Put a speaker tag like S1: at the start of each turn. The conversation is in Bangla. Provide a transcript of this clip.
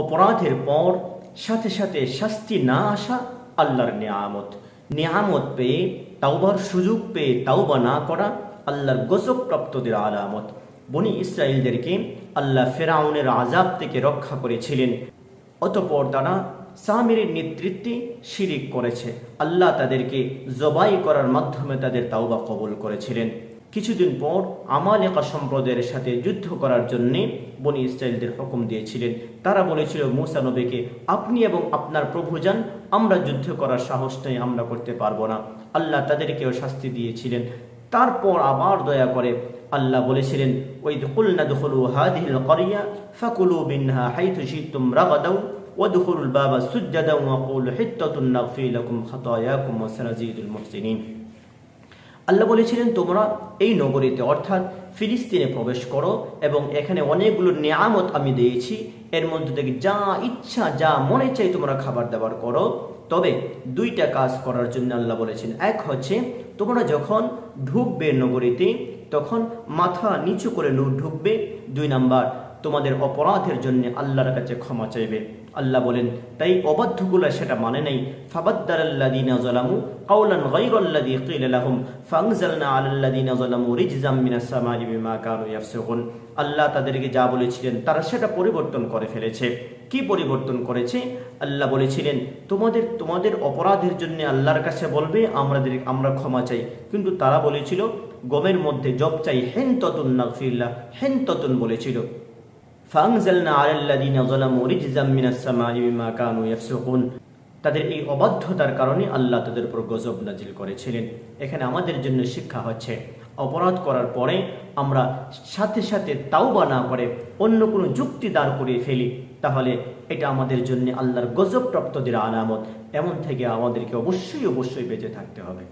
S1: অপরাধের পর সাথে সাথে শাস্তি না আসা আল্লাহর নিয়ামত। নিয়ামত পেয়ে, তাওবার সুযোগ পেয়ে তাওবা না করা আল্লাহর গজব প্রাপ্তদের আলামত। বনি ইসরায়েলদেরকে আল্লাহ ফেরাউনের আজাব থেকে রক্ষা করেছিলেন। অতপর তারা সামিরের নেতৃত্বে শিরিক করেছে। আল্লাহ তাদেরকে জবাই করার মাধ্যমে তাদের তাওবা কবুল করেছিলেন। কিছুদিন পর আমালেকা সম্প্রদায়ের সাথে যুদ্ধ করার জন্য বনি ইসরায়েলদের হুকুম দিয়েছিলেন। তারা বলেছিল, মুসা নবীকে আপনি এবং আপনার প্রভু যান আমরা যুদ্ধ করার সাহসটাই আমরা করতে পারব না। আল্লাহ তাদেরকেও শাস্তি দিয়েছিলেন। তারপর আবার দয়া করে আল্লাহ বলেছিলেন ওই কুলনা দুখলু হাদিহিল করিয়া ফাকুলু বিনহা হাই শীতুম রাগাদাউ ওয়াদখুল বাবা সুজ্জাদাউ ওয়াকুল হিত্তাতুন নাগফিলাকুম খাতায়াকুম ওয়া আল্লাহ বলেছিলেন, তোমরা এই নগরীতে, অর্থাৎ ফিলিস্তিনে প্রবেশ করো এবং এখানে অনেকগুলো নিয়ামত আমি দিয়েছি। এর মধ্যে থেকে যা ইচ্ছা, যা মনে চাই তোমরা খাবার দাবার করো। তবে দুইটা কাজ করার জন্য আল্লাহ বলেছেন, এক হচ্ছে, তোমরা যখন ঢুকবে নগরীতে, তখন মাথা নিচু করে ঢুকবে। দুই নাম্বার তোমাদের অপরাধের জন্য আল্লাহর কাছে ক্ষমা চাইবে। আল্লাহ বলেন, তাই অবাধ্যগুলো সেটা মানে নেই। আল্লাহ তাদেরকে যা বলেছিলেন, তারা সেটা পরিবর্তন করে ফেলেছে। কি পরিবর্তন করেছে? আল্লাহ বলেছিলেন, তোমাদের তোমাদের অপরাধের জন্য আল্লাহর কাছে বলবে আমাদের আমরা ক্ষমা চাই। কিন্তু তারা বলেছিল, গমের মধ্যে জব চাই হেন ততুন নাগফিল্লাহ হেন ততুন বলেছিল। ফাংজালনা আলাল্লাযীনা যালামু রিজজাম মিনাস সামাই বিমা কানু ইয়াফসুকুন। তাদের এই অবাধ্যতার কারণে আল্লাহ তাদের উপর গজব নাজিল করেছিলেন। এখানে আমাদের জন্য শিক্ষা হচ্ছে, অপরাধ করার পরে আমরা সাথে সাথে তাওবা না করে অন্য কোনো যুক্তি দাঁড় করিয়ে ফেলি, তাহলে এটা আমাদের জন্য আল্লাহর গজব প্রাপ্তদের আলামত। এমন থেকে আমাদেরকে অবশ্যই অবশ্যই বেঁচে থাকতে হবে।